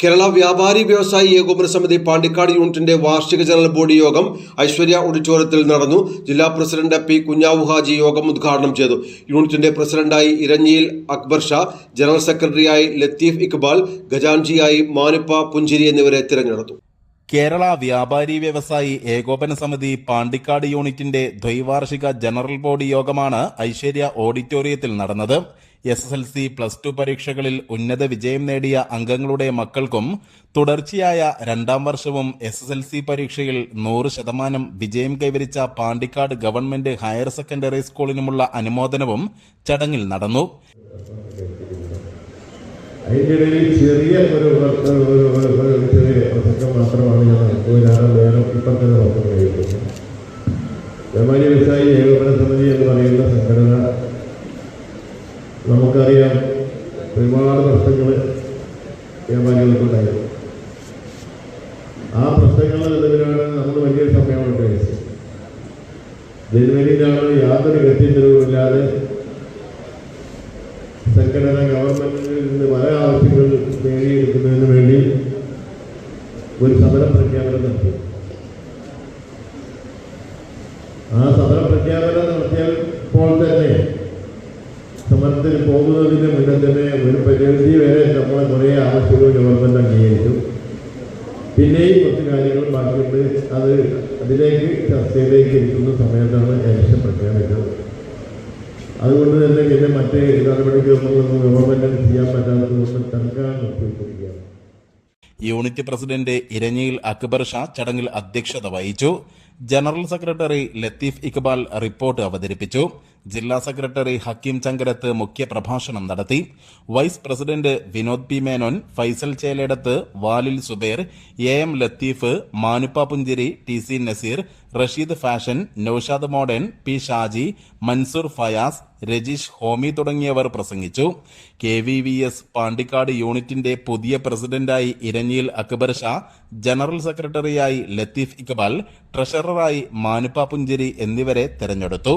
Kerala വ്യാപാരി വ്യവസായി ഏകോപന സമിതി പാണ്ടിക്കാട് യൂണിറ്റിന്റെ വാർഷിക ജനറൽ ബോഡി യോഗം ഐശ്വര്യ ഓഡിറ്റോറിയത്തിൽ നടന്നു. ജില്ലാ പ്രസിഡന്റ് പി കുഞ്ഞാവു ഹാജി യോഗം ഉദ്ഘാടനം ചെയ്തു. യൂണിറ്റിന്റെ പ്രസിഡന്റായി ഇരഞ്ഞിയിൽ അക്ബർ ഷാ ജനറൽ സെക്രട്ടറിയായി ലത്തീഫ് ഇക്ബാൽ ഖജാൻജിയായി മാനുപ്പ പുഞ്ചിരി എന്നിവരെ തിരഞ്ഞെടുത്തു. കേരള വ്യാപാരി വ്യവസായി ഏകോപന സമിതി പാണ്ടിക്കാട് യൂണിറ്റിന്റെ ദ്വൈവാർഷിക ജനറൽ ബോഡി യോഗമാണ് ഐശ്വര്യ ഓഡിറ്റോറിയത്തിൽ നടന്നത്. S S L C plus two പരീക്ഷകളിൽ ഉന്നത വിജയം നേടിയ അംഗങ്ങളുടെ മക്കൾക്കും തുടർച്ചയായ രണ്ടാം വർഷവും എസ് എസ് എൽ സി പരീക്ഷയിൽ നൂറ് ശതമാനം വിജയം കൈവരിച്ച പാണ്ടിക്കാട് ഗവൺമെന്റ് ഹയർ സെക്കൻഡറി സ്കൂളിനുമുള്ള അനുമോദനവും ചടങ്ങിൽ നടന്നു. ചെറിയ ഒരു ചെറിയ പ്രസംഗം മാത്രമാണ് ഞാൻ നടത്തുകയാണ് വേറെ ഇപ്പം തന്നെ നോക്കാൻ കഴിയുന്നത് വ്യാപാരി വ്യവസായി ഏകോപന സമിതി എന്ന് പറയുന്ന സംഘടന നമുക്കറിയാം ഒരുപാട് പ്രശ്നങ്ങൾ വ്യാപാരികൾക്കുണ്ടായിരുന്നു. ആ പ്രശ്നങ്ങളുടെ നിലവിലാണ് നമ്മൾ വലിയ സമയമാണ് കഴിച്ചത് ജനുവരിയിലാണ് യാതൊരു ഗത്യന്തരവുമില്ലാതെ സംഘടന ഗവൺമെന്റിൽ നിന്ന് പല ആവശ്യങ്ങൾ നേടിയെടുക്കുന്നതിന് വേണ്ടി ഒരു സമര പ്രഖ്യാപനം നടത്തി. ആ സമര പ്രഖ്യാപനം തന്നെ സമരത്തിന് പോകുന്നതിന് മുന്നേ തന്നെ ഒരു പരിധി വരെ നമ്മളെ കുറേ ആവശ്യങ്ങൾ ഗവൺമെന്റ് അംഗീകരിച്ചു പിന്നെയും കുറച്ച് കാര്യങ്ങൾ ബാക്കിയുണ്ട്. അത് അതിലേക്ക് ചർച്ചയിലേക്ക് ഇരിക്കുന്ന സമയത്താണ് ഇലക്ഷൻ പ്രഖ്യാപിച്ചത്. അതുകൊണ്ട് തന്നെ പിന്നെ മറ്റേ നടപടിക്രമങ്ങളൊന്നും ഗവൺമെന്റ് ചെയ്യാൻ പറ്റാത്തതുകൊണ്ട് തൽക്കാലം നിർത്തിവെച്ചിരിക്കുകയാണ്. യൂണിറ്റ് പ്രസിഡന്റ് ഇരഞ്ഞിയിൽ അക്ബർ ഷാ ചടങ്ങിൽ അധ്യക്ഷത വഹിച്ചു. General secretary Latheef Iqbal report അവതരിപ്പിച്ചു. ജില്ലാ സെക്രട്ടറി ഹക്കീം ചങ്കരത്ത് മുഖ്യപ്രഭാഷണം നടത്തി. Vice president Vinod P Menon Faisal Cheladath Valil Zubair A M Latheef Manuppa Punchiri T C Naseer Rasheed fashion Noushad modern P Shaji Mansoor Fayas Rajeesh Homi തുടങ്ങിയവർ പ്രസംഗിച്ചു. K V V S Pandikkad യൂണിറ്റിന്റെ പുതിയ പ്രസിഡന്റായി ഇരഞ്ഞിയിൽ Akbar Shah general സെക്രട്ടറിയായി ലത്തീഫ് ഇക്ബാൽ ട്രഷററായി മാനുപ്പ പുഞ്ചിരി എന്നിവരെ തെരഞ്ഞെടുത്തു.